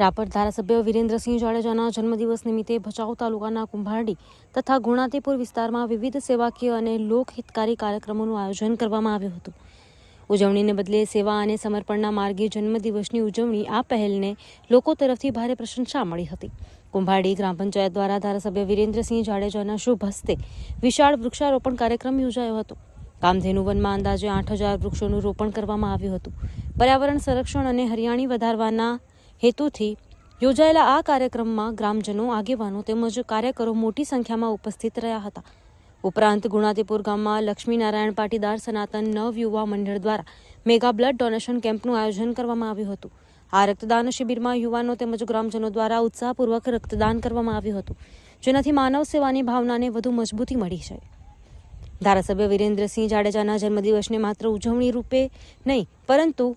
રાપર ધારાસભ્ય વિરેન્દ્રસિંહ જાડેજાના જન્મદિવસ નિમિત્તે ભચાઉ તાલુકાના કુંભારડી તથા ગુણાતીપુર વિસ્તારમાં વિવિધ સેવાકીય અને લોકહિતકારી કાર્યક્રમોનું આયોજન કરવામાં આવ્યું હતું. ઉજવણીને બદલે સેવા અને સમર્પણના માર્ગે જન્મદિવસની ઉજવણી આ પહેલને લોકો તરફથી ભારે પ્રશંસા મળી હતી. કુંભારડી ગ્રામ પંચાયત દ્વારા ધારાસભ્ય વિરેન્દ્રસિંહ જાડેજાના શુભ હસ્તે વિશાળ વૃક્ષારોપણ કાર્યક્રમ યોજાયો હતો. કામધેનુ વનમાં અંદાજે આઠ હજાર વૃક્ષોનું રોપણ કરવામાં આવ્યું હતું. પર્યાવરણ સંરક્ષણ અને હરિયાળી વધારવાના હેતુથી યોજાયેલા આ કાર્યક્રમમાં ગ્રામજનો, આગેવાનો તેમજ કાર્યકરો મોટી સંખ્યામાં ઉપસ્થિત રહ્યા હતા. ઉપરાંત ગુણાતીપુર ગામમાં લક્ષ્મીનારાયણ પાટીદાર, સનાતન નવ યુવા મંડળ દ્વારા મેગા બ્લડ ડોનેશન કેમ્પનું આયોજન કરવામાં આવ્યું હતું. આ રક્તદાન શિબિરમાં યુવાનો તેમજ ગ્રામજનો દ્વારા ઉત્સાહપૂર્વક રક્તદાન કરવામાં આવ્યું હતું, જેનાથી માનવ સેવાની ભાવનાને વધુ મજબૂતી મળી છે. ધારાસભ્ય વિરેન્દ્રસિંહ જાડેજાના જન્મદિવસને માત્ર ઉજવણી રૂપે નહીં, પરંતુ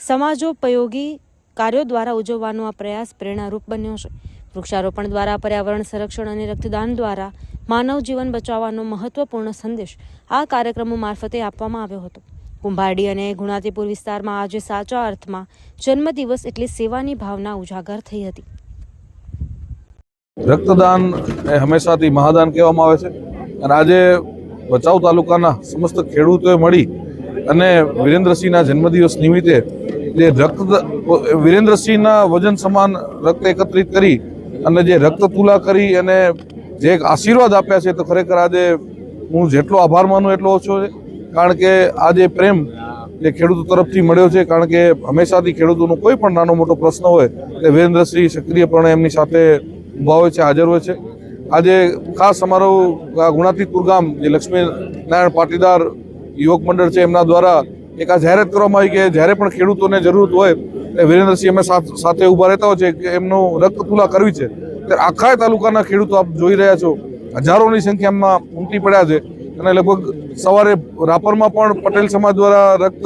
સમાજોપયોગી કાર્યો દ્વારા ઉજવવાનો આ પ્રયાસ પ્રેરણારૂપ બન્યો છે. વૃક્ષારોપણ દ્વારા, પર્યાવરણ સંરક્ષણ અને રક્તદાન દ્વારા માનવ જીવન બચાવવાનો મહત્વપૂર્ણ સંદેશ આ કાર્યક્રમો મારફતે આપવામાં આવ્યો હતો. કુંભારડી અને ગુણાતીપુર વિસ્તારમાં આજે સાચા અર્થમાં જન્મદિવસ એટલે સેવાની ભાવના ઉજાગર થઈ હતી. રક્તદાન એ હંમેશાથી મહાદાન કહેવામાં આવે છે. અને આજે ભચાઉ તાલુકાના સમસ્ત ખેડૂતોએ મળી અને વિરેન્દ્રસિંહના જન્મદિવસ નિમિત્તે જે રક્ત, વિરેન્દ્રસિંહના વજન સમાન રક્ત એકત્રિત કરી અને જે રક્ત તુલા કરી અને જે એક આશીર્વાદ આપ્યા છે, તો ખરેખર આજે હું જેટલો આભાર માનું એટલો ઓછો છે. કારણ કે આ જે પ્રેમ જે ખેડૂતો તરફથી મળ્યો છે, કારણ કે હંમેશાથી ખેડૂતોનો કોઈ પણ નાનો મોટો પ્રશ્ન હોય, તે વિરેન્દ્રસિંહ સક્રિયપણે એમની સાથે ઊભા હોય છે, હાજર હોય છે. આજે ખાસ અમારું ગુણાતીતપુર ગામ જે લક્ષ્મી નારાયણ પાટીદાર યુવક મંડળ છે, એમના દ્વારા એક આ જાહેરાત કરવામાં આવી કે જ્યારે પણ ખેડૂતોને જરૂરત હોય, એ વિરેન્દ્રસિંહ અમે સાથ- ઊભા રહેતા હોય છે કે એમનું રક્ત તુલા કરવી છે. ત્યારે આખા તાલુકાના ખેડૂતો આપ જોઈ રહ્યા છો, હજારોની સંખ્યામાં ઉમટી પડ્યા છે અને લગભગ સવારે રાપરમાં પણ પટેલ સમાજ દ્વારા રક્ત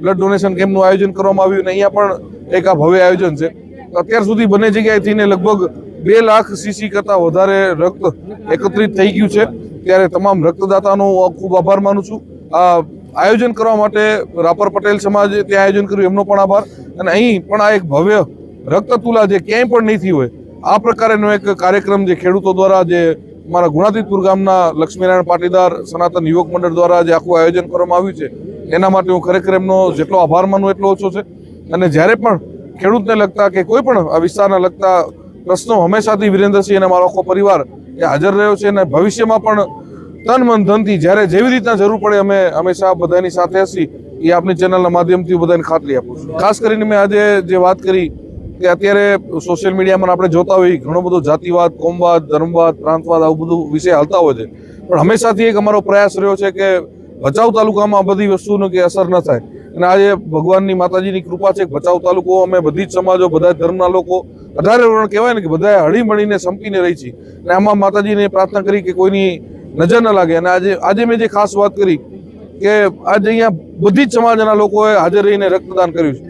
બ્લડ ડોનેશન કેમ્પનું આયોજન કરવામાં આવ્યું અને અહીંયા પણ એક આ ભવ્ય આયોજન છે. અત્યાર સુધી બંને જગ્યાએથી ને લગભગ બે લાખ સીસી કરતાં વધારે રક્ત એકત્રિત થઈ ગયું છે. ત્યારે તમામ રક્તદાતાનો ખૂબ આભાર માનું છું. આ આયોજન કરવા માટે રાપર પટેલ સમાજે ત્યાં આયોજન કર્યું, એમનો પણ આભાર. અને અહીં પણ આ એક ભવ્ય રક્ત તુલા જે ક્યાંય પણ નહીં થઈ હોય, આ પ્રકારેનો એક કાર્યક્રમ જે ખેડૂતો દ્વારા જે મારા ગુણાતીતપુર ગામના લક્ષ્મીનારાયણ પાટીદાર સનાતન યુવક મંડળ દ્વારા જે આખું આયોજન કરવામાં આવ્યું છે, એના માટે હું ખરેખર એમનો જેટલો આભાર માનું એટલો ઓછો છે. અને જ્યારે પણ ખેડૂતને લગતા કે કોઈ પણ આ વિસ્તારના લગતા પ્રશ્નો હંમેશાથી વિરેન્દ્રસિંહ અને મારો આખો પરિવાર એ હાજર રહ્યો છે અને ભવિષ્યમાં પણ તન મન ધનથી જ્યારે જેવી રીતના જરૂર પડે અમે હંમેશા બધાની સાથે હશી એ આપની ચેનલના માધ્યમથી બધાને ખાતરી આપું છું. ખાસ કરીને મેં આજે જે વાત કરી કે અત્યારે સોશિયલ મીડિયામાં આપણે જોતા હોઈએ ઘણો બધો જાતિવાદ, કોમવાદ, ધર્મવાદ, પ્રાંતવાદ આવું બધું વિષય હાલતા હોય છે. પણ હંમેશાથી એક અમારો પ્રયાસ રહ્યો છે કે ભચાઉ તાલુકામાં આ બધી વસ્તુનો કે અસર ન થાય. અને આજે ભગવાનની માતાજીની કૃપા છે કે ભચાઉ તાલુકો અમે બધી જ સમાજો, બધા ધર્મના લોકો અઢારે વર્ણ કહેવાય ને કે બધા હળી મળીને સંપીને રહી છે અને આમાં માતાજીને પ્રાર્થના કરી કે કોઈની નજર ન લાગે. અને આજે આજે મેં જે ખાસ વાત કરી કે આજે અહીંયા બધી જ સમાજના લોકોએ હાજર રહીને રક્તદાન કર્યું છે.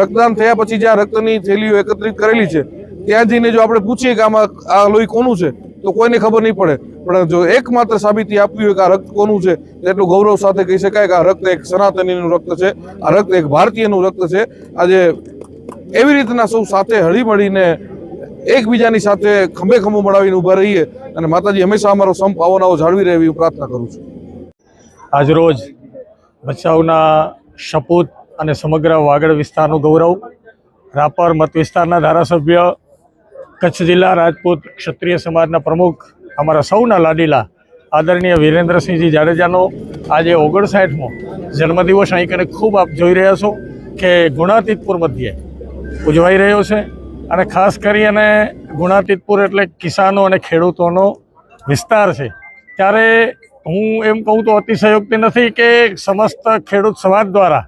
રક્તદાન થયા પછી જ્યાં રક્તની થેલીઓ એકત્રિત કરેલી છે, ત્યાં જઈને જો આપણે પૂછીએ કે આમાં આ લોહી કોનું છે, તો કોઈને ખબર નહીં પડે. પણ જો એકમાત્ર સાબિતી આપવી હોય કે આ રક્ત કોનું છે એટલું ગૌરવ સાથે કહી શકાય કે આ રક્ત એક સનાતનીનું રક્ત છે, આ રક્ત એક ભારતીયનું રક્ત છે. આજે એવી રીતના સૌ સાથે હળી મળીને એકબીજાની સાથે ખંભે ખંભો મળાવીને ઊભા રહીએ અને માતાજી હંમેશા અમારો સમ ભાવનાઓ જાળવી રહે એવી પ્રાર્થના કરું છું. આજરોજ ભચાઉના શપૂત અને સમગ્ર વાગડ વિસ્તારનું ગૌરવ, રાપર મત વિસ્તારના ધારાસભ્ય, કચ્છ જિલ્લા રાજપૂત ક્ષત્રિય સમાજના પ્રમુખ, અમારા સૌના લાડીલા આદરણીય વિરેન્દ્રસિંહજી જાડેજાનો આજે ઓગણસાઠમો જન્મદિવસ. અહીં કને ખૂબ આપ જોઈ રહ્યા છો કે ગુણાતીતપુર મધ્યે ઉજવાઈ રહ્યો છે. અને ખાસ કરી અને ગુણાતીતપુર એટલે કિસાનો અને ખેડૂતોનો વિસ્તાર છે. ત્યારે હું એમ કહું તો અતિશયોક્તિ નથી કે સમસ્ત ખેડૂત સમાજ દ્વારા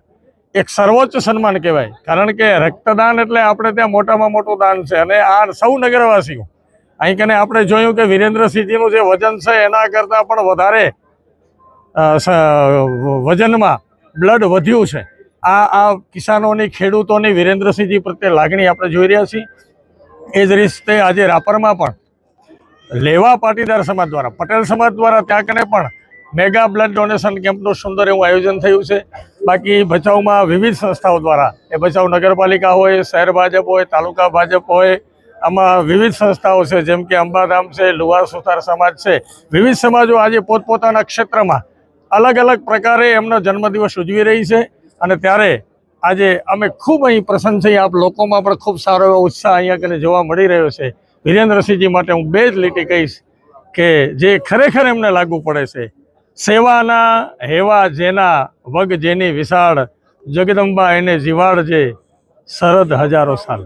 એક સર્વોચ્ચ સન્માન કહેવાય. કારણ કે રક્તદાન એટલે આપણે ત્યાં મોટામાં મોટું દાન છે. અને આ સૌ નગરવાસીઓ, અહીં કને આપણે જોયું કે વિરેન્દ્રસિંહજીનું જે વજન છે, એના કરતાં પણ વધારે વજનમાં બ્લડ વધ્યું છે. આ આ કિસાનોની, ખેડૂતોની વિરેન્દ્રસિંહજી પ્રત્યે લાગણી આપણે જોઈ રહ્યા છીએ. એ જ રીતે આજે રાપરમાં પણ લેવા પાટીદાર સમાજ દ્વારા, પટેલ સમાજ દ્વારા ત્યાં કને પણ મેગા બ્લડ ડોનેશન કેમ્પનું સુંદર એવું આયોજન થયું છે. બાકી ભચાઉમાં વિવિધ સંસ્થાઓ દ્વારા, એ ભચાઉ નગરપાલિકા હોય, શહેર ભાજપ હોય, તાલુકા ભાજપ હોય, આમાં વિવિધ સંસ્થાઓ છે, જેમ કે અંબાધામ છે, લુહાર સુથાર સમાજ છે. વિવિધ સમાજો આજે પોતપોતાના ક્ષેત્રમાં અલગ અલગ પ્રકારે એમનો જન્મદિવસ ઉજવી રહી છે. અને ત્યારે આજે અમે ખૂબ અહીં પ્રસન્ન છીએ. આપ લોકોમાં પણ ખૂબ સારો એવો ઉત્સાહ અહીંયા કને જોવા મળી રહ્યો છે. વિરેન્દ્રસિંહજી માટે હું બે જ લીટી કહીશ કે જે ખરેખર એમને લાગુ પડે છે. સેવાના હેવા જેના વગ જેની વિશાળ જગદંબા એને જીવાડ જે શરદ હજારો સાલ.